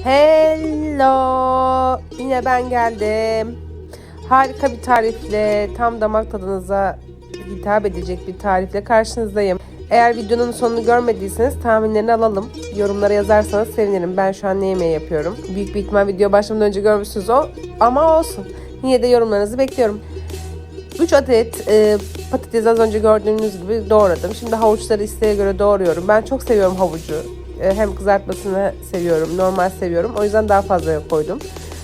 Hello. Yine ben geldim. Harika bir tarifle, tam damak tadınıza hitap edecek bir tarifle karşınızdayım. Eğer videonun sonunu görmediyseniz tahminlerini alalım. Yorumlara yazarsanız sevinirim. Ben şu an ne yemeği yapıyorum. Büyük bir ihtimal video başlamadan önce görmüşsünüz o. Ama olsun. Yine de yorumlarınızı bekliyorum. 3 adet e, patates az önce gördüğünüz gibi doğradım. Şimdi havuçları isteğe göre doğruyorum. Ben çok seviyorum havucu. E, hem kızartmasını seviyorum, normal seviyorum. O yüzden daha fazla koydum.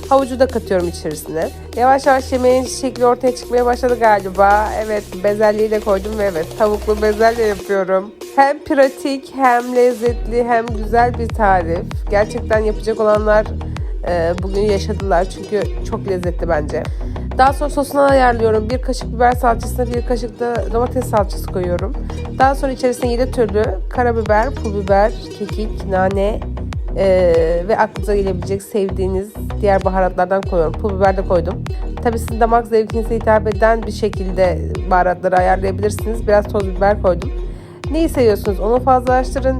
Havucu da katıyorum içerisine. Yavaş yavaş yemeğin şekli ortaya çıkmaya başladı galiba. Evet, bezelyeyi de koydum ve evet tavuklu bezelye yapıyorum. Hem pratik, hem lezzetli, hem güzel bir tarif. Gerçekten yapacak olanlar e, bugün yaşadılar çünkü çok lezzetli bence. Daha sonra sosuna ayarlıyorum. Bir kaşık biber salçasına bir kaşık da domates salçası koyuyorum. Daha sonra içerisine 7 türlü karabiber, pul biber, kekik, nane eee, ve aklınıza gelebilecek sevdiğiniz diğer baharatlardan koyuyorum. Pul biber de koydum. Tabii sizin damak zevkinize hitap eden bir şekilde baharatları ayarlayabilirsiniz. Biraz toz biber koydum. Neyi seviyorsunuz onu fazlalaştırın.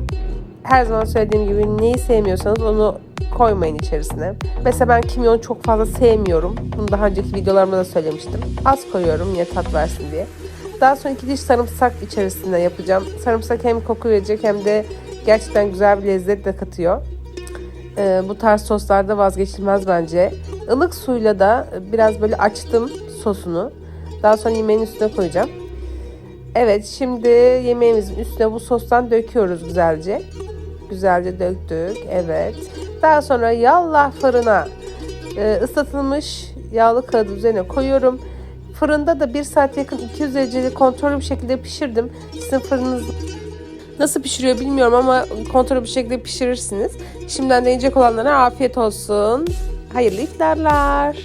Her zaman söylediğim gibi neyi sevmiyorsanız onu koymayın içerisine. Mesela ben kimyon çok fazla sevmiyorum. Bunu daha önceki videolarımda da söylemiştim. Az koyuyorum yine tat versin diye. Daha sonra iki diş sarımsak içerisinde yapacağım. Sarımsak hem koku verecek hem de gerçekten güzel bir lezzet de katıyor. Ee, bu tarz soslarda vazgeçilmez bence. Ilık suyla da biraz böyle açtım sosunu. Daha sonra yemeğin üstüne koyacağım. Evet şimdi yemeğimizin üstüne bu sostan döküyoruz güzelce. Güzelce döktük. Evet. Daha sonra yallah fırına e, ıslatılmış yağlı kağıdı üzerine koyuyorum. Fırında da 1 saat yakın 200 dereceli kontrollü bir şekilde pişirdim. Sizin fırınınız nasıl pişiriyor bilmiyorum ama kontrollü bir şekilde pişirirsiniz. Şimdiden deneyecek olanlara afiyet olsun. Hayırlı iftarlar.